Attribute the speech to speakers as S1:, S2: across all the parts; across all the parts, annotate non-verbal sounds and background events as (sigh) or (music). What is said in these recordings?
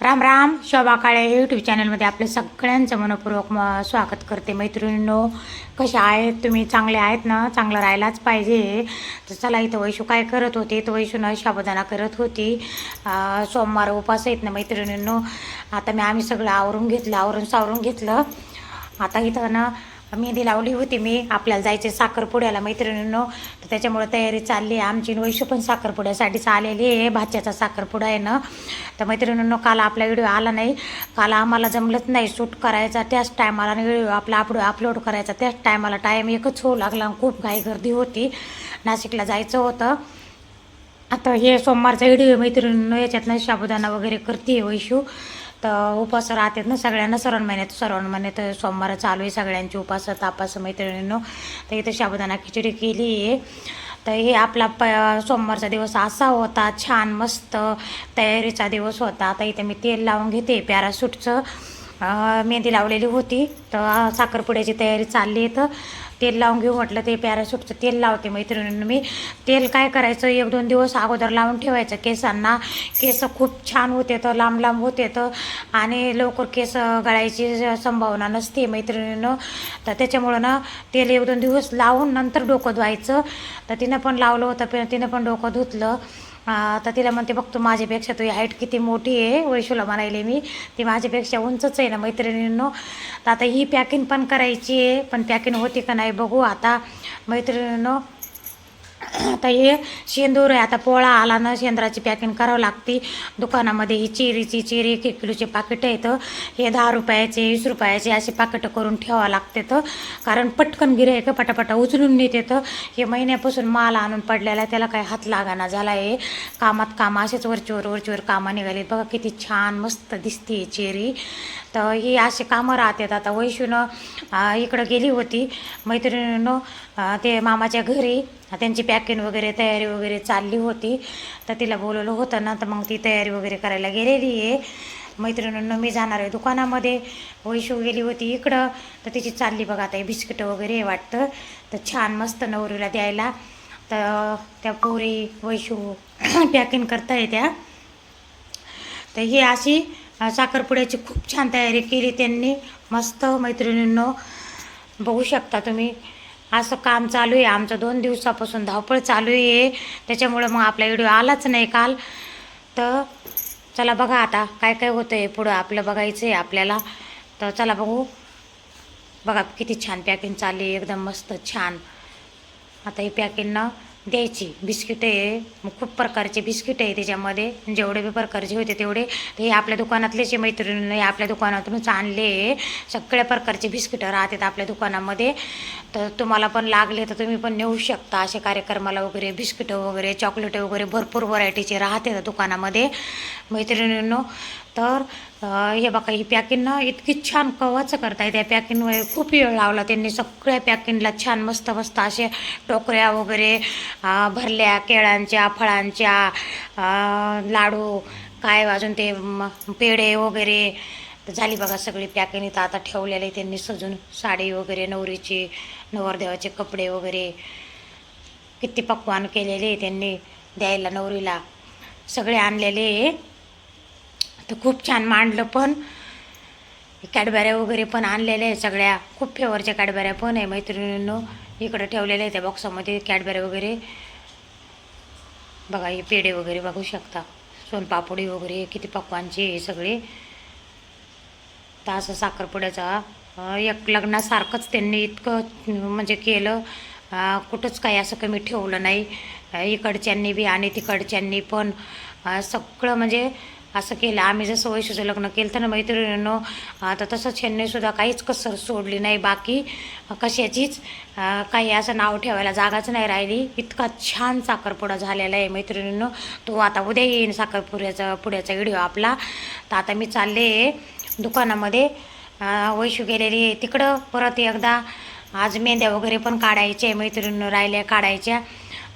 S1: Ram Ram Shobha Kale YouTube चॅनलमध्ये आपलं सगळ्यांचं मनपूर्वक म स्वागत करते मैत्रिणींनो. कशा आहेत? तुम्ही चांगले आहेत ना? चांगलं राहायलाच पाहिजे. तर चला इथं वैशू काय करत होते? तर वैशूनं शाबदाना करत होती. सोमवार उपास आहेत ना मैत्रिणींनो. आता मी आम्ही सगळं आवरून घेतलं आवरून सावरून घेतलं. आता इथं ना मेहंदी लावली होती मी. आपल्याला जायचे साखरपुड्याला मैत्रिणींनो. तर त्याच्यामुळे तयारी चालली आहे आमची. वैशू पण साखरपुड्यासाठीच आलेली आहे. भाच्याचा साखरपुडा आहे ना. तर मैत्रिणींनो काल आपला व्हिडिओ आला नाही. काल आम्हाला जमलंच नाही शूट करायचा त्याच टायमाला आणि व्हिडिओ आपला अपलोड अपलोड करायचा त्याच टायमाला. टाईम एकच होऊ लागला खूप घाई गर्दी होती. नाशिकला जायचं होतं. आता हे सोमवारचा व्हिडिओ मैत्रिणींनो. याच्यातनं साबुदाणा वगैरे करते वैशू. तर उपास राहतात ना सगळ्यांना श्रावण महिन्यात श्रावण महिन्यात सोमवार चालू आहे सगळ्यांची उपास तापास मैत्रिणींनो. तर इथं साबुदाणा खिचडी केली आहे. तर हे आपला प सोमवारचा दिवस असा होता छान मस्त तयारीचा दिवस होता. तर इथं मी तेल लावून घेते पॅरासूटचं मेहंदी लावलेली होती. तर साखरपुड्याची तयारी चालली आहे तर तेल लावून घेऊ म्हटलं ते पॅराशूटचं तेल लावते मैत्रिणींनी मी. तेल काय करायचं? एक दोन दिवस अगोदर लावून ठेवायचं केसांना. केस खूप छान होते तर लांब लांब होते तर. आणि लवकर केस गळायची संभावना नसते मैत्रिणीनं. तर त्याच्यामुळं ना तेल एक दोन दिवस लावून नंतर डोकं धुवायचं. तर तिनं पण लावलं होतं पण तिनं पण डोकं धुतलं. तर तिला म्हणते बघतो माझ्यापेक्षा तुझी हाईट किती मोठी आहे वैशूला म्हणायले मी. ती माझ्यापेक्षा उंचच आहे ना मैत्रिणींनो. तर आता ही पॅकिंग पण करायची आहे पण पॅकिंग होती का नाही बघू. आता मैत्रिणींनो (clears throat) आता हे शेंदूर आहे. आता पोळा आला ना शेंद्राची पॅकिंग करावं लागते. दुकानामध्ये ही चिरीची चिरी एक एक किलोचे पाकिट आहेत. हे दहा रुपयाचे वीस रुपयाचे असे पाकिटं करून ठेवावं लागते तर कारण पटकन गिरायक पटापटा उचलून नेते तर हे महिन्यापासून माल आणून पडलेला आहे त्याला काही हात लागाना झाला आहे कामात काम असेच वरचीवर वरचीवर कामं निघालीत. बघा किती छान मस्त दिसते चेरी. तर ही असे कामं राहतात. आता वैशूनं इकडं गेली होती मैत्रिणीनं ते मामाच्या घरी त्यांची पॅकिंग वगैरे तयारी वगैरे चालली होती. तर तिला बोलवलं होतं ना तर मग ती तयारी वगैरे करायला गेलेली आहे. मैत्रिणींना मी जाणार आहे दुकानामध्ये. वैशू गेली होती इकडं तर तिची चालली बघा आता हे बिस्किटं वगैरे वाटतं. तर छान मस्त नवरीला द्यायला. तर त्या पोरी वैशू पॅकिंग करता येत्या तर ही अशी साखरपुड्याची खूप छान तयारी केली त्यांनी. मस्त मैत्रिणींनो बघू शकता तुम्ही. असं काम चालू आहे. आमचं दोन दिवसापासून धावपळ चालू आहे. त्याच्यामुळं मग आपला व्हिडिओ आलाच नाही काल. तर चला बघा आता काय काय होतं आहे पुढं. आपलं बघायचं आहे आपल्याला. तर चला बघू. बघा किती छान पॅकिंग चालली आहे. एकदम मस्त छान. आता ही पॅकिंग ना द्यायची. बिस्किटं आहे मग खूप प्रकारचे बिस्किट आहे त्याच्यामध्ये. जेवढे बी प्रकारचे होते तेवढे. ते हे आपल्या दुकानातलेच आहे मैत्रिणीने. आपल्या दुकानातूनच आणले सगळ्या प्रकारचे बिस्किटं राहतात आपल्या दुकानामध्ये. तर तुम्हाला पण लागले तर तुम्ही पण नेऊ शकता. असे कार्यक्रमाला वगैरे बिस्किटं वगैरे चॉकलेट वगैरे भरपूर व्हरायटीचे राहते दुकानामध्ये. मैत्रिणींनो तर हे बघा ही पॅकिंगनं इतकी छान कवाचं करताय त्या पॅकिंगमुळे खूप वेळ लावला त्यांनी. सगळ्या पॅकिंगला छान मस्त मस्त असे टोकऱ्या वगैरे भरल्या केळांच्या फळांच्या लाडू काय अजून ते पेढे वगैरे झाली बघा सगळी पॅकिंग इथं आता ठेवलेले त्यांनी सजून साडी वगैरे नवरीची नवरदेवाचे कपडे वगैरे. किती पक्वान केलेले त्यांनी द्यायला नवरीला. सगळे आणलेले. तर खूप छान मांडलं पण. कॅडबऱ्या वगैरे पण आणलेल्या आहे सगळ्या. खूप फेवरच्या कॅडबऱ्या पण आहे मैत्रिणींनो. इकडं ठेवलेल्या आहे त्या बॉक्सामध्ये कॅडबऱ्या वगैरे. बघा हे पेढे वगैरे बघू शकता. सोनपापडी वगैरे किती पक्वांचे हे सगळे. तर असं साखरपुड्याचा एक लग्नासारखंच त्यांनी इतकं म्हणजे केलं. कुठंच काही असं कमी ठेवलं नाही. इकडच्यांनी बी आणि तिकडच्यांनी पण. सगळं म्हणजे असं केलं. आम्ही जसं वैशूचं लग्न केलं तर ना मैत्रिणीनं आता तसंच चेन्नईसुद्धा सुद्धा काहीच कसर सोडली नाही. बाकी कशाचीच काही असं नाव ठेवायला जागाच नाही राहिली. इतका छान साखरपुडा झालेला आहे मैत्रिणीनं. तो आता उद्या येईन साखरपुड्याचा पुड्याचा व्हिडिओ आपला. तर आता मी चालले दुकानामध्ये. वैशू गेलेली आहे तिकडं. परत एकदा आज मेंद्या वगैरे पण काढायच्या मैत्रिणीनं राहिल्या काढायच्या.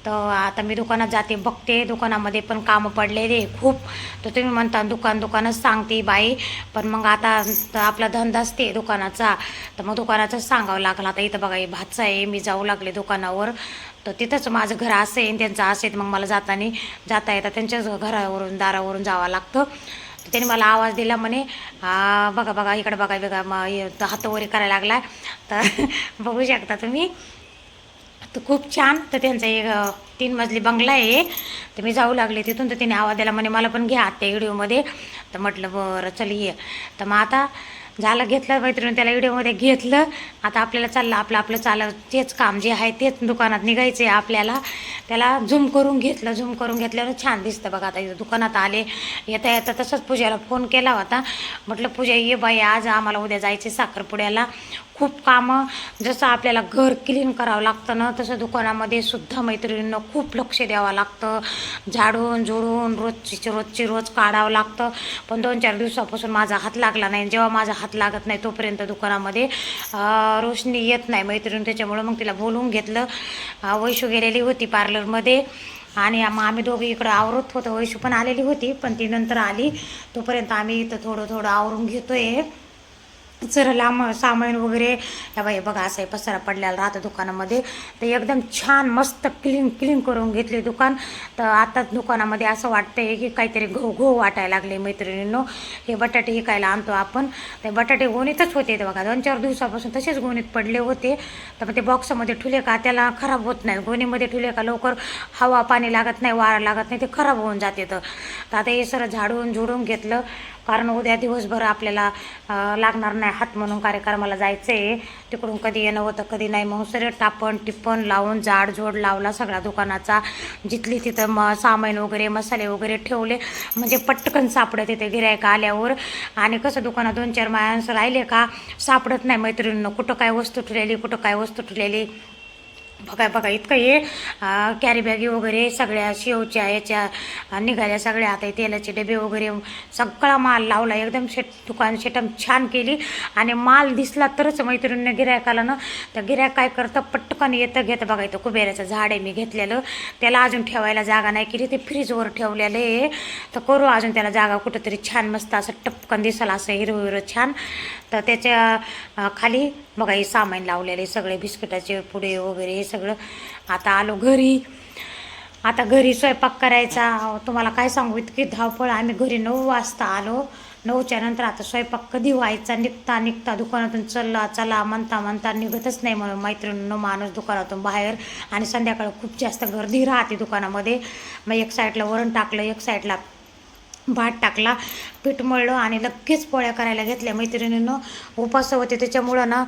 S1: तर आता मी दुकानात जाते बघते दुकानामध्ये पण कामं पडलेले खूप. तर तुम्ही म्हणता दुकान दुकानच सांगते बाई. पण मग आता तर आपला धंदा असते दुकानाचा. तर मग दुकानाचंच सांगावं लागलं. आता इथं बघा हे भातचं आहे मी जाऊ लागले दुकानावर. तर तिथंच माझं घर असेल त्यांचं असेल मग मला जाताना जाता येतं त्यांच्याच घरावरून दारावरून जावं लागतं. त्याने मला आवाज दिला म्हणे बघा बघा इकडं बघा बघा मग हात वगैरे करायला लागला तर (laughs) बघू शकता तुम्ही. तर खूप छान. तर त्यांचा एक तीन मजली बंगला आहे. तर मी जाऊ लागले तिथून तर तिने आवाज दिला म्हणे मला पण घ्या त्या व्हिडिओमध्ये. तर म्हटलं बरं चल ये. तर मग आता झालं घेतलं मैत्रिणी त्याला व्हिडिओमध्ये घेतलं. आता आपल्याला चाललं आपलं आपलं चाललं. तेच काम जे आहे तेच दुकानात निघायचं आहे आपल्याला. त्याला झूम करून घेतलं झूम करून घेतल्यावर छान दिसतं बघा. आता इथं दुकानात आले येता येता तसंच पूजाला फोन केला होता. म्हटलं पूजा ये बाई आज आम्हाला उद्या जायचे साखरपुड्याला. खूप कामं जसं आपल्याला घर क्लीन करावं लागतं ना तसं दुकानामध्ये सुद्धा मैत्रिणींना खूप लक्ष द्यावं लागतं. झाडून झुडून रोजची रोजची रोज काढावं लागतं. पण दोन चार दिवसापासून माझा हात लागला नाही. जेव्हा माझा हात लागत नाही तोपर्यंत दुकानामध्ये. रोशनी येत नाही मैत्रीण त्याच्यामुळं मग तिला बोलवून घेतलं. वैशू गेलेली होती पार्लरमध्ये. आणि मग आम्ही दोघी इकडं आवरत होतो. वैशू पण आलेली होती पण ती नंतर आली. तोपर्यंत आम्ही इथं थोडं थोडं आवरून घेतोय. जरा लांब सामान वगैरे. या बाई बघा असं पसारा पडलेला राहतं दुकानामध्ये. तर एकदम छान मस्त क्लीन क्लीन करून घेतले दुकान. तर आता दुकानामध्ये असं वाटतंय की काहीतरी घो घो वाटायला लागले मैत्रिणींनो. हे बटाटे विकायला आणतो आपण. ते बटाटे गोणीतच होते ते बघा. दोन चार दिवसापासून तसेच गोणीत पडले होते. तर मग ते बॉक्समध्ये ठुले का त्याला खराब होत नाही. गोणीमध्ये ठुले का लवकर हवा पाणी लागत नाही वारा लागत नाही ते खराब होऊन जाते तर. आता हे सर झाडून झुडून घेतलं. कारण उद्या दिवसभर आपल्याला लागणार नाही. हात म्हणून कार्यक्रमाला जायचं आहे तिकडून कधी येणं होतं कधी नाही. मग सर टापण टिप्पण लावून जाडजोड लावला सगळ्या दुकानाचा. जिथली तिथं म सामान वगैरे मसाले वगैरे ठेवले. म्हणजे पटकन सापडत तिथे गिरायका आल्यावर. आणि कसं दुकानात दोन चार माणसं राहिले का सापडत नाही मैत्रिणींना. कुठं काय वस्तू ठेवलेली कुठं काय वस्तू ठेवलेली. बघा बघा इतकं हे कॅरी बॅगी वगैरे सगळ्या शेवच्या याच्या निघाल्या सगळ्या. आता तेलाचे डबे वगैरे सगळा माल लावला. एकदम शेट दुकान शेटम छान केली. आणि माल दिसला तरच मैत्रिणीने गिरायकाला ना. तर गिरायक काय करतं? पटकन येतं घेतं. बघा इथं कुबेऱ्याचं झाड आहे मी घेतलेलं. त्याला अजून ठेवायला जागा नाही केली. ते फ्रीजवर ठेवलेलं आहे. तर करू अजून त्याला जागा कुठंतरी छान मस्त असं टपकन दिसायला असं हिरवं हिरवं छान. तर त्याच्याखाली बघा हे सामान लावलेले सगळे बिस्किटाचे पुडे वगैरे हे सगळं. आता आलो घरी. आता घरी स्वयंपाक करायचा. तुम्हाला काय सांगू इतकी धावपळ. आम्ही घरी नऊ वाजता आलो. नऊच्या नंतर आता स्वयंपाक कधी व्हायचा? निघता निघता दुकानातून चला चला म्हणता म्हणता निघतच नाही म्हणून मैत्रिणीनं माणूस दुकानातून बाहेर. आणि संध्याकाळ खूप जास्त गर्दी राहते दुकानामध्ये. मग एक साईडला वरण टाकलं एक साईडला भात टाकला. पीठ मळलं आणि लगेच पोळ्या करायला घेतल्या मैत्रिणीनं. उपास होते त्याच्यामुळं ना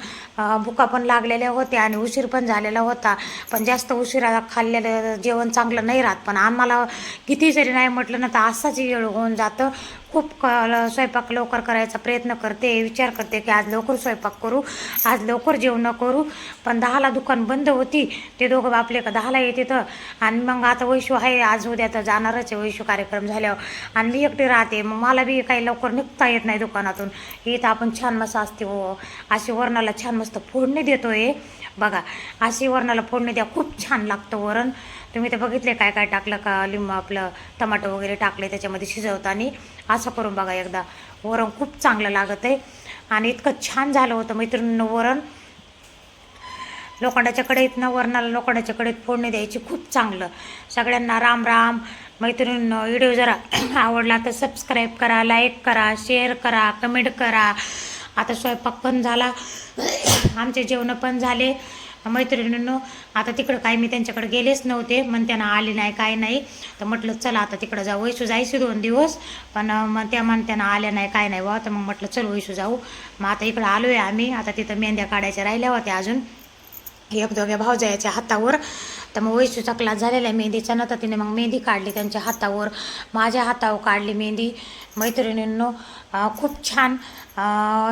S1: भुका पण लागलेल्या होत्या आणि उशीर पण झालेला होता. पण जास्त उशिरा खाल्लेलं जेवण चांगलं नाही राहत. पण आम्हाला किती जरी नाही म्हटलं ना तर असाच वेळ होऊन जातं. खूप क स्वयंपाक लवकर करायचा प्रयत्न करते विचार करते की आज लवकर स्वयंपाक करू आज लवकर जेवण करू. पण दहाला दुकान बंद होती ते दोघं बापले का दहाला येते तर. आणि मग आता वैशू आहे आज उद्या तर जाणारच आहे वैशू कार्यक्रम झाल्यावर. आणि मी एकटी राहते मग मला बी काही लवकर निघता येत नाही दुकानातून. इथं आपण छान मस्त असते हो. अशी वरणाला छान मस्त फोडणी देतोय. बघा अशी वरणाला फोडणी द्या खूप छान लागतं वरण. तुम्ही ते बघितले काय काय टाकलं का लिंबू आपलं टमाटो वगैरे टाकले त्याच्यामध्ये शिजवताना असं करून बघा एकदा. वरण खूप चांगलं लागत आहे आणि इतकं छान झालं होतं मैत्रिणीनं वरण. लोखंडाच्या न वरणाला लोखंडाच्या कढईत फोडणी द्यायची खूप चांगलं. सगळ्यांना राम राम. मैत्रिणींनो व्हिडिओ जरा (clears throat) आवडला तर सबस्क्राईब करा लाईक करा शेअर करा कमेंट करा. आता स्वयंपाक पण झाला. (clears throat) आमचे जेवणं पण झाले. मैत्रिणींनो आता तिकडं काय मी त्यांच्याकडे गेलेच नव्हते. मग त्यांना आले नाही काय नाही. तर म्हटलं चला आता तिकडं जाऊ. वैशू जायची दोन दिवस. पण मग त्या मन त्यांना आल्या नाही काय नाही वा तर मग म्हटलं चल वैशू जाऊ. मग आता इकडं आलो आहे आम्ही. आता तिथं मेंद्या काढायच्या राहिल्या होत्या अजून. एक दोघ्या भावजायाच्या हातावर. तर मग वैशूचा क्लास झालेला आहे मेहंदीचा. ना तर तिने मग मेहंदी काढली त्यांच्या हातावर. माझ्या हातावर काढली मेहंदी. मैत्रिणींनो खूप छान.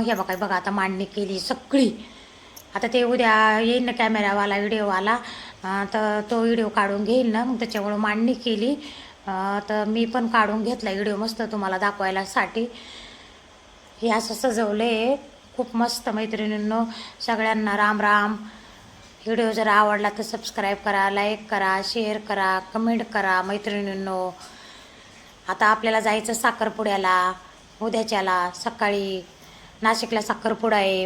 S1: हे बघा बघा आता मांडणी केली सगळी. आता ते उद्या येईल ना कॅमेरावाला व्हिडिओवाला. तर तो व्हिडिओ काढून घेईल ना. मग त्याच्यामुळं मांडणी केली. तर मी पण काढून घेतला व्हिडिओ मस्त तुम्हाला दाखवायला साठी हे असं सजवलं आहे खूप मस्त मैत्रिणींनो. सगळ्यांना राम राम व्हिडिओ जर आवडला तर सबस्क्राईब करा लाईक करा शेअर करा कमेंट करा मैत्रिणींनो. आता आपल्याला जायचं साखरपुड्याला उद्याच्याला सकाळी नाशिकला साखरपुडा आहे.